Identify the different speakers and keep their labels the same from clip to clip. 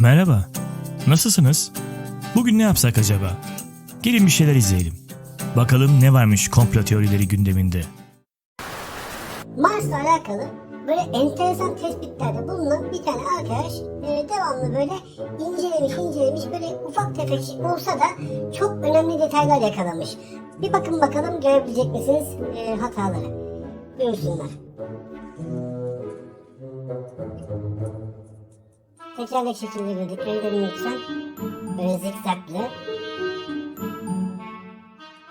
Speaker 1: Merhaba. Nasılsınız? Bugün ne yapsak acaba? Gelin bir şeyler izleyelim. Bakalım ne varmış komplo teorileri gündeminde.
Speaker 2: Mars'la alakalı böyle enteresan tespitlerde bulunan bir tane arkadaş e, devamlı böyle incelemiş incelemiş böyle ufak tefek olsa da çok önemli detaylar yakalamış. Bir bakın bakalım görebilecek misiniz e, hataları. Buyursunlar. Tekerlek şekilde böyle köylerin lütfen. Böyle zikzaklı.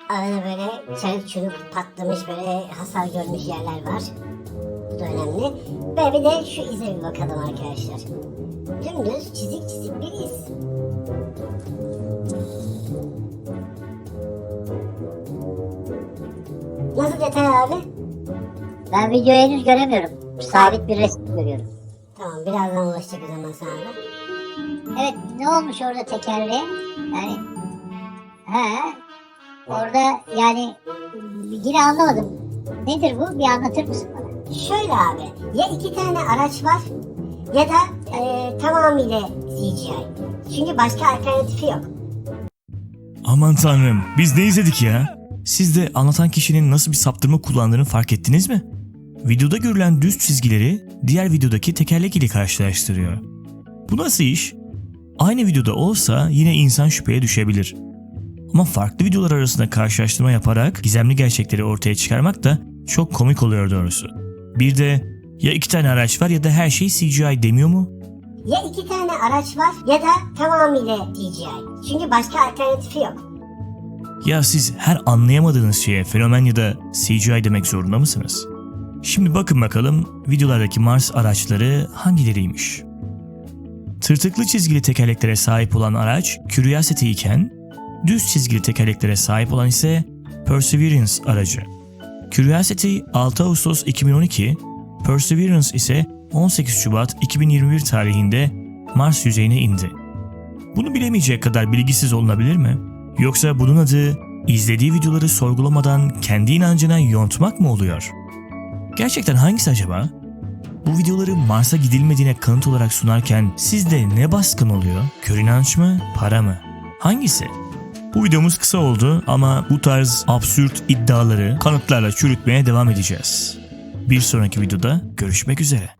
Speaker 2: Arada böyle çarık çürük patlamış böyle hasar görmüş yerler var. Bu da önemli. Ve bir de şu ize bir bakalım arkadaşlar. Dümdüz çizik çizik bir iz. Nasıl detay abi?
Speaker 3: Ben videoyu henüz göremiyorum. Sabit bir resim görüyorum.
Speaker 2: Tamam birazdan ulaşacak o zaman sana da.
Speaker 3: Evet ne olmuş orada tekerleğe? Yani he orada yani yine anlamadım. Nedir bu? Bir anlatır mısın bana?
Speaker 2: Şöyle abi ya iki tane araç var ya da e, tamamıyla CGI. Çünkü başka alternatifi yok.
Speaker 1: Aman tanrım biz ne izledik ya? Siz de anlatan kişinin nasıl bir saptırma kullandığını fark ettiniz mi? Videoda görülen düz çizgileri diğer videodaki tekerlek ile karşılaştırıyor. Bu nasıl iş? Aynı videoda olsa yine insan şüpheye düşebilir. Ama farklı videolar arasında karşılaştırma yaparak gizemli gerçekleri ortaya çıkarmak da çok komik oluyor doğrusu. Bir de ya iki tane araç var ya da her şey CGI demiyor mu?
Speaker 2: Ya iki tane araç var ya da tamamıyla CGI. Çünkü başka alternatifi yok.
Speaker 1: Ya siz her anlayamadığınız şeye fenomen ya da CGI demek zorunda mısınız? Şimdi bakın bakalım videolardaki Mars araçları hangileriymiş? Tırtıklı çizgili tekerleklere sahip olan araç Curiosity iken, düz çizgili tekerleklere sahip olan ise Perseverance aracı. Curiosity 6 Ağustos 2012, Perseverance ise 18 Şubat 2021 tarihinde Mars yüzeyine indi. Bunu bilemeyecek kadar bilgisiz olunabilir mi? Yoksa bunun adı izlediği videoları sorgulamadan kendi inancına yontmak mı oluyor? Gerçekten hangisi acaba? Bu videoları Mars'a gidilmediğine kanıt olarak sunarken sizde ne baskın oluyor? Kör inanç mı, para mı? Hangisi? Bu videomuz kısa oldu ama bu tarz absürt iddiaları kanıtlarla çürütmeye devam edeceğiz. Bir sonraki videoda görüşmek üzere.